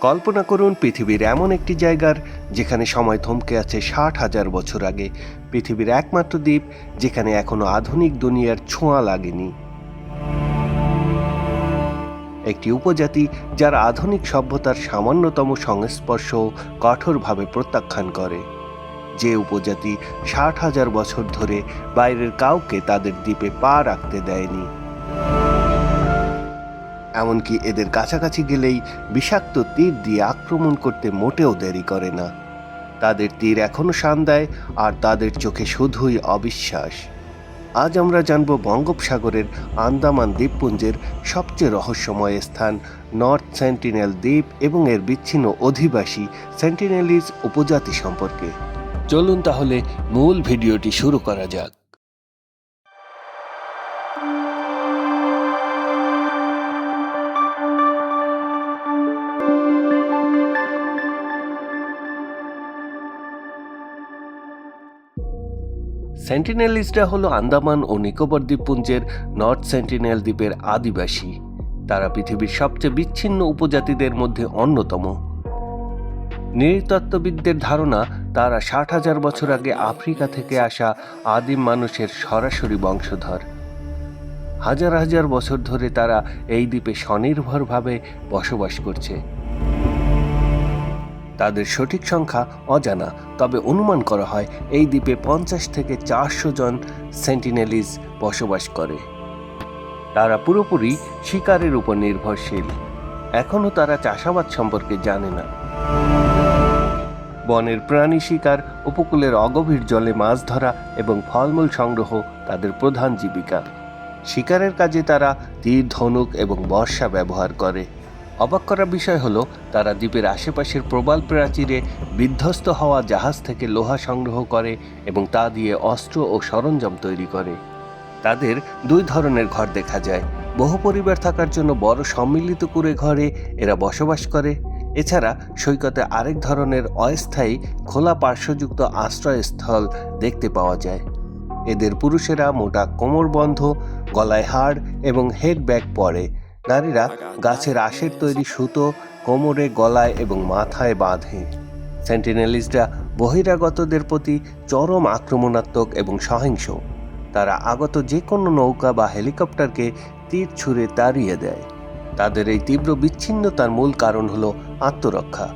কল্পনা করুন পৃথিবীর এমন একটি জায়গার যেখানে সময় থমকে আছে ষাট হাজার বছর আগে। পৃথিবীর একমাত্র দ্বীপ, যেখানে এখনও আধুনিক দুনিয়ার ছোঁয়া লাগেনি। একটি উপজাতি যার আধুনিক সভ্যতার সামান্যতম সংস্পর্শ কঠোরভাবে প্রত্যাখ্যান করে। যে উপজাতি ষাট হাজার বছর ধরে বাইরের কাউকে তাদের দ্বীপে পা রাখতে দেয়নি। এমনকি এদের কাছাকাছি গেলেই বিষাক্ত তীর দিয়ে আক্রমণ করতে মোটেও দেরি করে না। তাদের তীর এখনও শান দেয় আর তাদের চোখে শুধুই অবিশ্বাস। আজ আমরা জানব বঙ্গোপসাগরের আন্দামান দ্বীপপুঞ্জের সবচেয়ে রহস্যময় স্থান, নর্থ সেন্টিনেল দ্বীপ এবং এর বিচ্ছিন্ন অধিবাসী সেন্টিনেলিজ উপজাতি সম্পর্কে। চলুন তাহলে মূল ভিডিওটি শুরু করা যাক। সেন্টিনেলিস্টরা হলো আন্দামান ও নিকোবর দ্বীপপুঞ্জের নর্থ সেন্টিনেল দ্বীপের আদিবাসী। তারা পৃথিবীর সবচেয়ে বিচ্ছিন্ন উপজাতিদের মধ্যে অন্যতম। নৃতত্ত্ববিদদের ধারণা, তারা ষাট হাজার বছর আগে আফ্রিকা থেকে আসা আদিম মানুষের সরাসরি বংশধর। হাজার হাজার বছর ধরে তারা এই দ্বীপে স্বনির্ভরভাবে বসবাস করছে। তাদের সঠিক সংখ্যা অজানা, তবে অনুমান করা হয় এই দ্বীপে পঞ্চাশ থেকে চারশো জন সেন্টিনেলিজ বসবাস করে। তারা পুরোপুরি শিকারের উপর নির্ভরশীল। এখনও তারা চাষাবাদ সম্পর্কে জানে না। বনের প্রাণী শিকার, উপকূলের অগভীর জলে মাছ ধরা এবং ফলমূল সংগ্রহ তাদের প্রধান জীবিকা। শিকারের কাজে তারা তীর, ধনুক এবং বর্ষা ব্যবহার করে। অবাক করা বিষয় হলো, তারা দ্বীপের আশেপাশের প্রবাল প্রাচীরে বিধ্বস্ত হওয়া জাহাজ থেকে লোহা সংগ্রহ করে এবং তা দিয়ে অস্ত্র ও সরঞ্জাম তৈরি করে। তাদের দুই ধরনের ঘর দেখা যায়। বহু পরিবার থাকার জন্য বড় সম্মিলিত করে ঘরে এরা বসবাস করে। এছাড়া সৈকতে আরেক ধরনের অস্থায়ী খোলা পার্শ্বযুক্ত আশ্রয়স্থল দেখতে পাওয়া যায়। এদের পুরুষেরা মোটা কোমরবন্ধ, গলায় হাড় এবং হেড ব্যাগ পরে। নারীরা গাছের আশের তৈরি সুতো কোমরে, গলায় এবং মাথায় বাঁধে। সেন্টিনেলিস্টরা বহিরাগতদের প্রতি চরম আক্রমণাত্মক এবং সহিংস। তারা আগত যে কোনো নৌকা বা হেলিকপ্টারকে তীর ছুঁড়ে তাড়িয়ে দেয়। তাদের এই তীব্র বিচ্ছিন্নতার মূল কারণ হলো আত্মরক্ষা।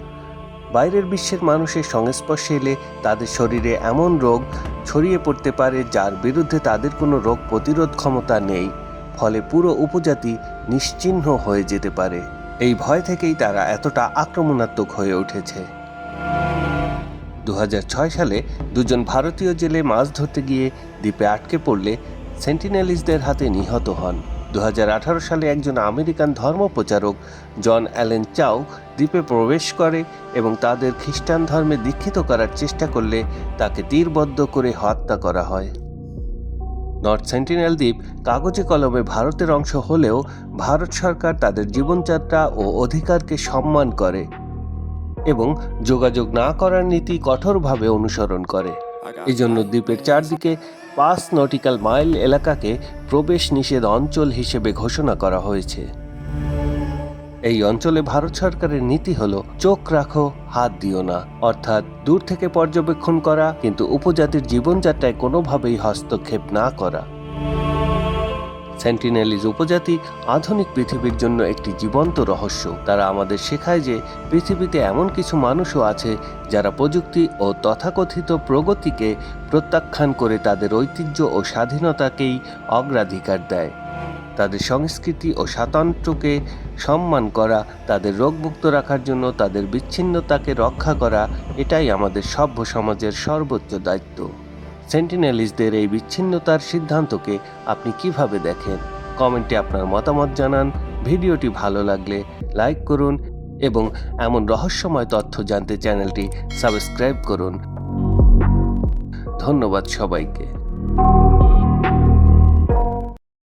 বাইরের বিশ্বের মানুষের সংস্পর্শে এলে তাদের শরীরে এমন রোগ ছড়িয়ে পড়তে পারে যার বিরুদ্ধে তাদের কোনো রোগ প্রতিরোধ ক্ষমতা নেই। ফলে পুরো উপজাতি নিশ্চিহ্ন হয়ে যেতে পারে। এই ভয় থেকেই তারা এতটা আক্রমণাত্মক হয়ে উঠেছে। দু হাজার ছয় সালে দুজন ভারতীয় জেলে মাছ ধরতে গিয়ে দ্বীপে আটকে পড়লে সেন্টিনেলিসদের হাতে নিহত হন। দু হাজার আঠারো সালে একজন আমেরিকান ধর্মপ্রচারক জন অ্যালেন চাও দ্বীপে প্রবেশ করে এবং তাদের খ্রিস্টান ধর্মে দীক্ষিত করার চেষ্টা করলে তাকে তীরবদ্ধ করে হত্যা করা হয়। নর্থ সেন্টিনেল দ্বীপ কাগজে কলমে ভারতের অংশ হলেও ভারত সরকার তাদের জীবনযাত্রা ও অধিকারকে সম্মান করে এবং যোগাযোগ না করার নীতি কঠোরভাবে অনুসরণ করে। এজন্য জন্য দ্বীপের চারদিকে পাঁচ নটিক্যাল মাইল এলাকাকে প্রবেশ নিষেধ অঞ্চল হিসেবে ঘোষণা করা হয়েছে। এই অঞ্চলে ভারত সরকারের নীতি হলো, চোখ রাখো, হাত দিও না। অর্থাৎ দূর থেকে পর্যবেক্ষণ করা, কিন্তু উপজাতির জীবনযাত্রায় কোনোভাবেই হস্তক্ষেপ না করা। সেন্টিনেলিজ উপজাতি আধুনিক পৃথিবীর জন্য একটি জীবন্ত রহস্য। তারা আমাদের শেখায় যে পৃথিবীতে এমন কিছু মানুষও আছে, যারা প্রযুক্তি ও তথাকথিত প্রগতিকে প্রত্যাখ্যান করে তাদের ঐতিহ্য ও স্বাধীনতাকেই অগ্রাধিকার দেয়। তাদের সংস্কৃতি ও স্বাতন্ত্র্যকে সম্মান করা, তাদের রোগমুক্ত রাখার জন্য তাদের বিচ্ছিন্নতাকে রক্ষা করা, এটাই আমাদের সভ্য সমাজের সর্বোচ্চ দায়িত্ব। সেন্টিনেলিসদের এই বিচ্ছিন্নতার সিদ্ধান্তকে আপনি কীভাবে দেখেন? কমেন্টে আপনার মতামত জানান। ভিডিওটি ভালো লাগলে লাইক করুন এবং এমন রহস্যময় তথ্য জানতে চ্যানেলটি সাবস্ক্রাইব করুন। ধন্যবাদ সবাইকে।